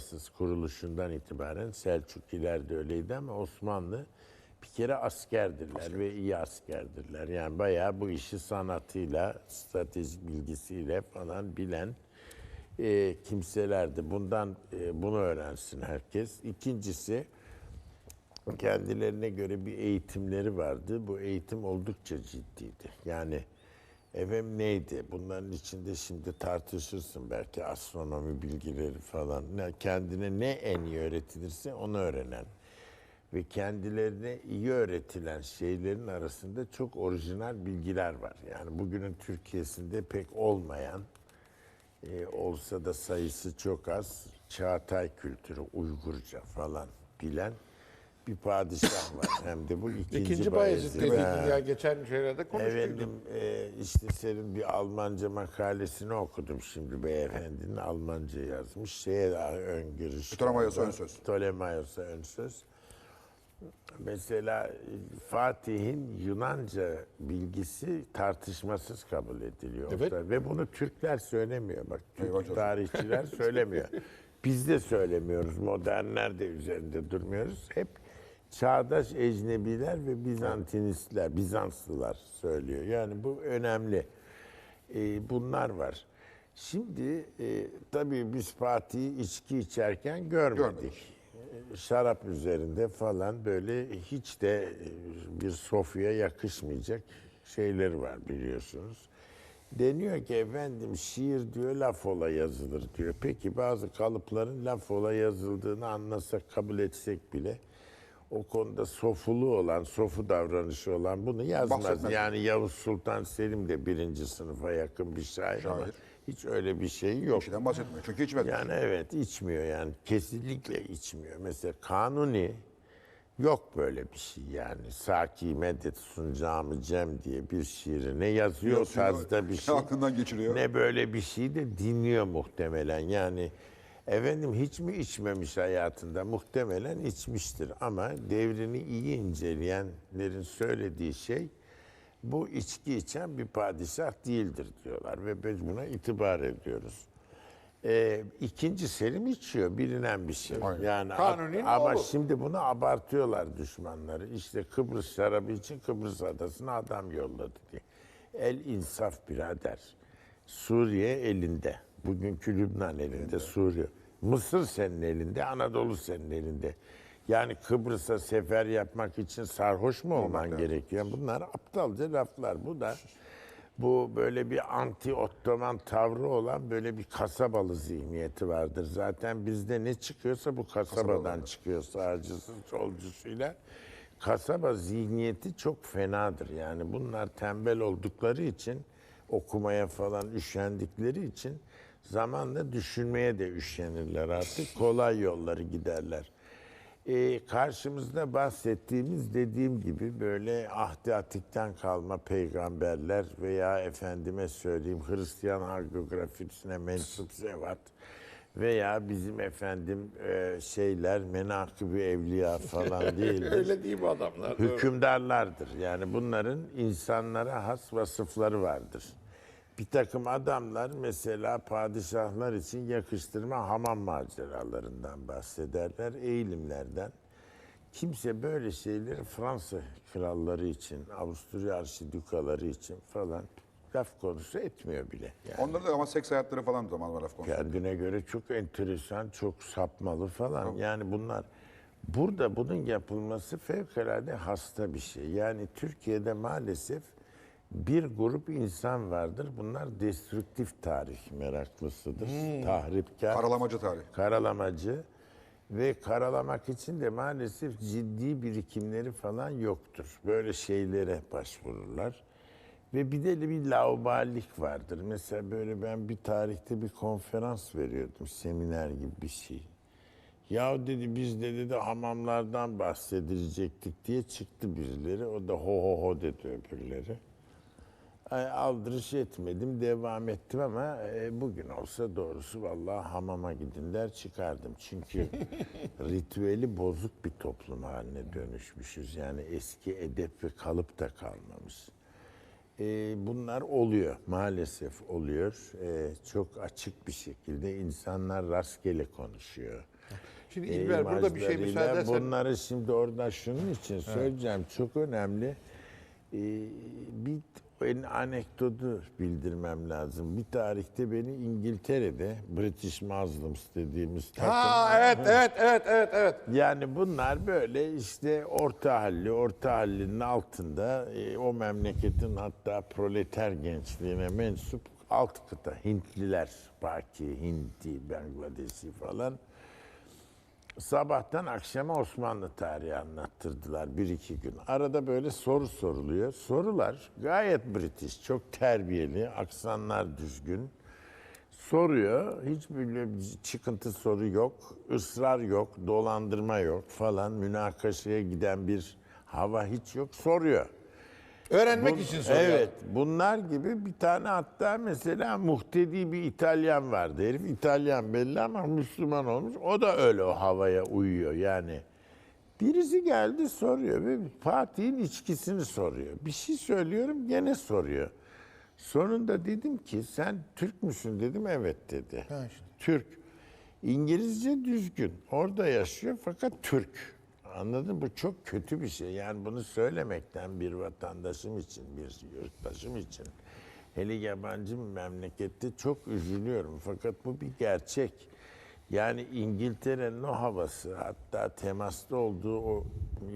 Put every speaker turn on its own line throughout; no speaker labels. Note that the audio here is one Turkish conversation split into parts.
Fransız kuruluşundan itibaren Selçukiler de öyleydi ama Osmanlı bir kere askerdirler ve iyi askerdirler. Yani bayağı bu işi sanatıyla, stratejik bilgisiyle falan bilen e, kimselerdi. Bundan e, bunu öğrensin herkes. İkincisi kendilerine göre bir eğitimleri vardı. Bu eğitim oldukça ciddiydi. Yani efendim neydi? Bunların içinde şimdi tartışırsın belki astronomi bilgileri falan. Ne, kendine ne en iyi öğretilirse onu öğrenen ve kendilerine iyi öğretilen şeylerin arasında çok orijinal bilgiler var. Yani bugünün Türkiye'sinde pek olmayan e, olsa da sayısı çok az Çağatay kültürü, Uygurca falan bilen bir padişah var. Hem de bu ikinci,
İkinci Bayezid
Bayezid. Ha.
ya geçen şeylerde konuştuydun.
Efendim e, işte senin bir Almanca makalesini okudum şimdi beyefendinin Almanca yazmış. Şeye daha ön giriş.
Ptolemaios'a ön söz.
Ptolemaios'a ön söz. Mesela e, Fatih'in Yunanca bilgisi tartışmasız kabul ediliyor.
Evet.
Ve bunu Türkler söylemiyor. Bak Türk
Eyvah
tarihçiler söylemiyor. Biz de söylemiyoruz. Modernler de üzerinde durmuyoruz. Hep çağdaş ecnebiler ve Bizantinistler, Bizanslılar söylüyor. Yani bu önemli. Ee, bunlar var. Şimdi e, tabii biz Fatih'i içki içerken görmedik.
Görmedik.
E, Şarap üzerinde falan böyle hiç de e, bir sofya yakışmayacak şeyleri var biliyorsunuz. Deniyor ki efendim şiir diyor laf ola yazılır diyor. Peki bazı kalıpların laf ola yazıldığını anlasak kabul etsek bile o konuda sofulu olan, sofu davranışı olan bunu yazmaz.
Bahsetmez.
Yani Yavuz Sultan Selim de birinci sınıfa yakın bir şair, ama
Şair.
hiç öyle bir şey yok.
Şeyden bahsetmiyor. Çünkü içmedi.
Yani evet içmiyor yani kesinlikle içmiyor. Mesela kanuni yok böyle bir şey yani. Saki medet suncamı cem diye bir şiiri ne yazıyor
Yazıyor,
tarzda bir şey.
aklından geçiriyor.
Ne böyle bir şey de dinliyor muhtemelen yani. Efendim hiç mi içmemiş hayatında? Muhtemelen içmiştir ama devrini iyi inceleyenlerin söylediği şey bu içki içen bir padişah değildir diyorlar ve biz buna itibar ediyoruz. Ee, ikinci Selim içiyor bilinen bir şey.
Aynen.
Yani
Kanuni'nin
ama
oğlu.
şimdi bunu abartıyorlar düşmanları. İşte Kıbrıs şarabı için Kıbrıs adasına adam yolladı diye. El insaf birader. Suriye elinde. Bugünkü Lübnan elinde, Suriye. Mısır senin elinde, Anadolu senin elinde. Yani Kıbrıs'a sefer yapmak için sarhoş mu olman gerekiyor? Bunlar aptalca laflar. Bu da bu böyle bir anti Ottoman tavrı olan böyle bir kasabalı zihniyeti vardır. Zaten bizde ne çıkıyorsa bu kasabadan çıkıyor sağcısı solcusuyla. Kasaba zihniyeti çok fenadır. Yani bunlar tembel oldukları için okumaya falan üşendikleri için zamanla düşünmeye de üşenirler artık. Kolay yolları giderler. Ee, karşımızda bahsettiğimiz dediğim gibi böyle ahdi atikten kalma peygamberler veya efendime söyleyeyim Hristiyan hagiografisine mensup zevat veya bizim efendim e, şeyler menakıb evliya falan değildir.
Öyle değil mi adamlar?
Hükümdarlardır. Yani bunların insanlara has vasıfları vardır. Bir takım adamlar mesela padişahlar için yakıştırma hamam maceralarından bahsederler, eğilimlerden. Kimse böyle şeyleri Fransa kralları için, Avusturya arşidükaları için falan laf konusu etmiyor bile. Yani
Onların da ama seks hayatları falan zaman var laf konusu.
kendine göre çok enteresan, çok sapmalı falan. Yani bunlar burada bunun yapılması fevkalade hasta bir şey. Yani Türkiye'de maalesef bir grup insan vardır. Bunlar destruktif tarih meraklısıdır. Tahripkar,
Karalamacı tarih.
karalamacı ve karalamak için de maalesef ciddi birikimleri falan yoktur. Böyle şeylere başvururlar. Ve bir de bir laubalilik vardır. Mesela böyle ben bir tarihte bir konferans veriyordum, seminer gibi bir şey. Ya dedi biz de dedi hamamlardan bahsedecektik diye çıktı birileri. O da ho ho ho dedi öbürleri. Aldırış etmedim, devam ettim ama e, bugün olsa doğrusu vallahi hamama gidin der çıkardım. Çünkü ritüeli bozuk bir toplum haline dönüşmüşüz. Yani eski edep ve kalıp da kalmamış. e, bunlar oluyor. Maalesef oluyor. E, çok açık bir şekilde insanlar rastgele konuşuyor.
Şimdi İlber burada bir şey müsaade.
Bunları şimdi orada şunun için söyleyeceğim. Çok önemli. E, bir anekdotu bildirmem lazım. Bir tarihte beni İngiltere'de British Muslims dediğimiz takım
Ha evet evet evet evet evet.
yani bunlar böyle işte orta halli, orta hallinin altında e, o memleketin hatta proleter gençliğine mensup alt kıta Hintliler, Paki, Hinti, Bangladeşi falan. Sabahtan akşama Osmanlı tarihi anlattırdılar bir iki gün. Arada böyle soru soruluyor. Sorular gayet British, çok terbiyeli, aksanlar düzgün soruyor. Hiç böyle bir çıkıntı soru yok, ısrar yok, dolandırma yok falan. Münakaşaya giden bir hava hiç yok. Soruyor.
Öğrenmek
Bun-
için soruyor.
Evet. Bunlar gibi bir tane hatta mesela muhtedi bir İtalyan vardı. Herif İtalyan belli ama Müslüman olmuş. O da öyle o havaya uyuyor yani. Birisi geldi soruyor ve Fatih'in içkisini soruyor. Bir şey söylüyorum gene soruyor. Sonunda dedim ki sen Türk müsün dedim evet dedi. Türk. İngilizce düzgün. Orada yaşıyor fakat Türk. Anladın mı? Bu çok kötü bir şey. Yani bunu söylemekten bir vatandaşım için, bir yurttaşım için hele yabancı bir memlekette çok üzülüyorum. Fakat bu bir gerçek. Yani İngiltere'nin o havası hatta temasta olduğu o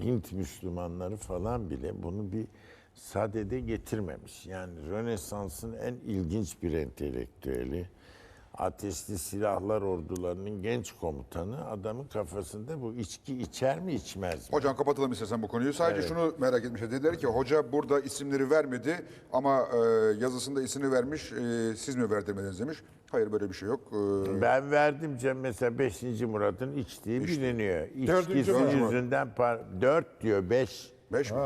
Hint Müslümanları falan bile bunu bir sadede getirmemiş. Yani Rönesans'ın en ilginç bir entelektüeli, ateşli silahlar ordularının genç komutanı adamın kafasında bu içki içer mi içmez mi?
Hocam kapatalım istersen bu konuyu. Sadece şunu merak etmişler. Dediler ki hoca burada isimleri vermedi ama e, yazısında ismini vermiş. E, siz mi verdirmediniz demiş. Hayır böyle bir şey yok. E,
Ben verdim Cem mesela 5. Murat'ın içtiği biliniyor.
Dördüncü
İçkisi yüzünden 4 diyor 5.
beş mi?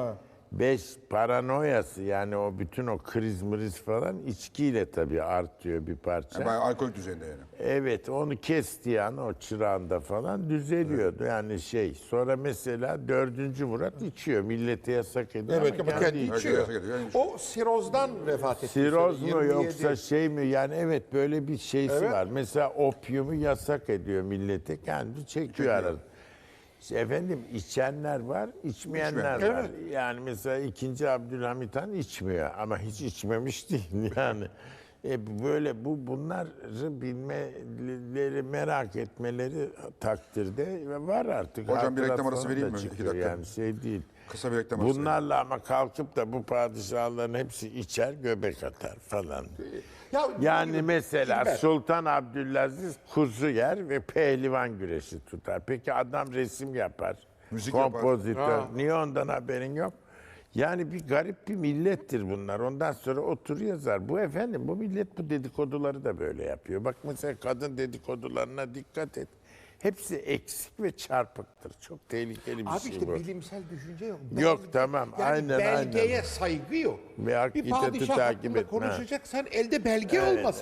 Beş paranoyası yani o bütün o kriz mriz falan içkiyle tabii artıyor bir parça.
Bayağı alkol düzeyinde yani.
Evet onu kestiği an o çırağında falan düzeliyordu. Yani şey sonra mesela dördüncü Murat içiyor. Millete yasak ediyor
Evet ama kendi
içiyor.
içiyor.
yani
O sirozdan vefat etti.
Siroz mu
27.
yoksa şey mi yani evet böyle bir şeysi
Evet.
var. Mesela opyumu yasak ediyor millete kendi çekiyor aradan. İşte Efendim içenler var, içmeyenler
İçmeyen.
var. Yani mesela 2. Abdülhamit Han içmiyor ama hiç içmemiş değil yani. E böyle bu bunları bilmeleri, merak etmeleri takdirde var artık.
Hocam bir reklam arası vereyim mi? İki dakika.
Yani şey değil.
Kısa bir reklam.
Bunlarla ama kalkıp da bu padişahların hepsi içer göbek atar falan.
Ya,
Yani mesela
İlber.
Sultan Abdülaziz kuzu yer ve pehlivan güreşi tutar. Peki adam resim yapar.
Müzik yapar.
kompozitör. Niye ondan haberin yok? Yani bir garip bir millettir bunlar. Ondan sonra otur yazar. Bu efendim bu millet bu dedikoduları da böyle yapıyor. Bak mesela kadın dedikodularına dikkat et. Hepsi eksik ve çarpıktır. Çok tehlikeli bir
Abi
şey
işte
bu.
bilimsel düşünce yok.
Yok, tamam.
Yani
Aynen,
belgeye
aynen.
saygı yok.
Ve
bir padişah
takip
hakkında
etme.
konuşacaksan elde belge
Evet,
olması